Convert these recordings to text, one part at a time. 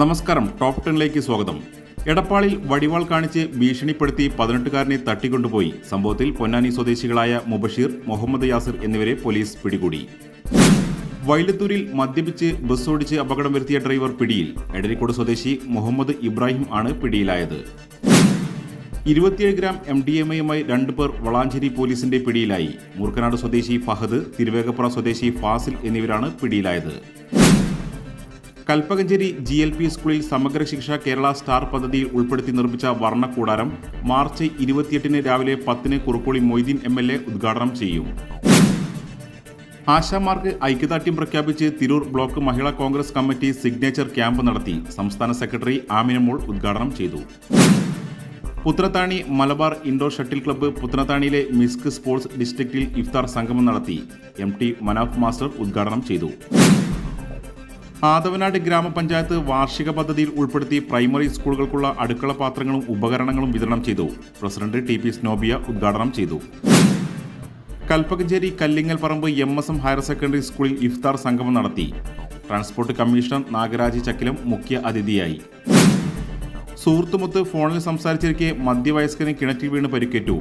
നമസ്കാരം ടോപ് ടെന്നിലേക്ക് സ്വാഗതം. എടപ്പാളിൽ വടിവാൾ കാണിച്ച് ഭീഷണിപ്പെടുത്തി പതിനെട്ടുകാരനെ തട്ടിക്കൊണ്ടുപോയി. സംഭവത്തിൽ പൊന്നാനി സ്വദേശികളായ മുബഷീർ മുഹമ്മദ് യാസിർ എന്നിവരെ പോലീസ് പിടികൂടി. വൈലത്തൂരിൽ മദ്യപിച്ച് ബസ് ഓടിച്ച് അപകടം വരുത്തിയ ഡ്രൈവർ പിടിയിൽ. എടരിക്കോട് സ്വദേശി മുഹമ്മദ് ഇബ്രാഹിം ആണ് പിടിയിലായത്. ഇരുപത്തിയേഴ് ഗ്രാം എം ഡി എം എയുമായി രണ്ടുപേർ വളാഞ്ചേരി പോലീസിന്റെ പിടിയിലായി. മൂർക്കനാട് സ്വദേശി ഫഹദ് തിരുവേഗപ്പുറ സ്വദേശി ഫാസിൽ എന്നിവരാണ് പിടിയിലായത്. കൽപ്പകഞ്ചേരി ജി എൽ പി സ്കൂളിൽ സമഗ്ര ശിക്ഷ കേരള സ്റ്റാർ പദ്ധതിയിൽ ഉൾപ്പെടുത്തി നിർമ്മിച്ച വർണക്കൂടാരം മാർച്ച് ഇരുപത്തിയെട്ടിന് രാവിലെ പത്തിന് Kurukkoli Moideen M L A ഉദ്ഘാടനം ചെയ്യും. ആശാമാർക്ക് ഐക്യദാർഢ്യം പ്രഖ്യാപിച്ച് Tirur block Mahila Congress committee signature camp നടത്തി സംസ്ഥാന സെക്രട്ടറി ആമിനമോൾ ഉദ്ഘാടനം ചെയ്തു. Puthrathani Malabar indoor shuttle club പുത്രത്താണിയിലെ മിസ്ക് sports ഡിസ്ട്രിക്റ്റിൽ ഇഫ്താർ സംഗമം നടത്തി എം ടി മനാഫ് മാസ്റ്റർ ഉദ്ഘാടനം ചെയ്തു. ആദവനാട് ഗ്രാമപഞ്ചായത്ത് വാർഷിക പദ്ധതിയിൽ ഉൾപ്പെടുത്തി പ്രൈമറി സ്കൂളുകൾക്കുള്ള അടുക്കള പാത്രങ്ങളും ഉപകരണങ്ങളും വിതരണം ചെയ്തു. പ്രസിഡന്റ് ടി പി സ്നോബിയ ഉദ്ഘാടനം ചെയ്തു. Kalpakanchery Kallingal Paramba M S M higher secondary സ്കൂളിൽ ഇഫ്താർ സംഗമം നടത്തി. ട്രാൻസ്പോർട്ട് കമ്മീഷണർ നാഗരാജ് ചക്കിലും മുഖ്യ അതിഥിയായി. സുഹൃത്തുമൊത്ത് ഫോണിൽ സംസാരിച്ചിരിക്കെ മധ്യവയസ്കന് കിണറ്റിൽ വീണ് പരിക്കേറ്റു.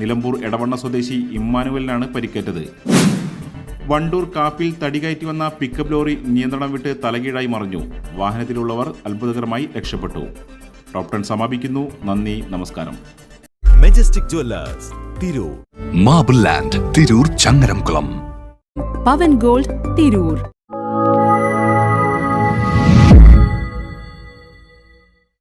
നിലമ്പൂർ എടവണ്ണ സ്വദേശി ഇമ്മാനുവലിനാണ് പരിക്കേറ്റത്. വണ്ടൂർ കാപ്പിൽ തടികയറ്റി വന്ന പിക്കപ്പ് ലോറി നിയന്ത്രണം വിട്ട് തലകീഴായി മറിഞ്ഞു. വാഹനത്തിലുള്ളവർ അത്ഭുതകരമായി രക്ഷപ്പെട്ടു. ടോപ് ടെൻ സമാപിക്കുന്നു. നന്ദി. നമസ്കാരം. Majestic jewellers Tirur marble land Tirur Changaramkulam Pavan gold Tirur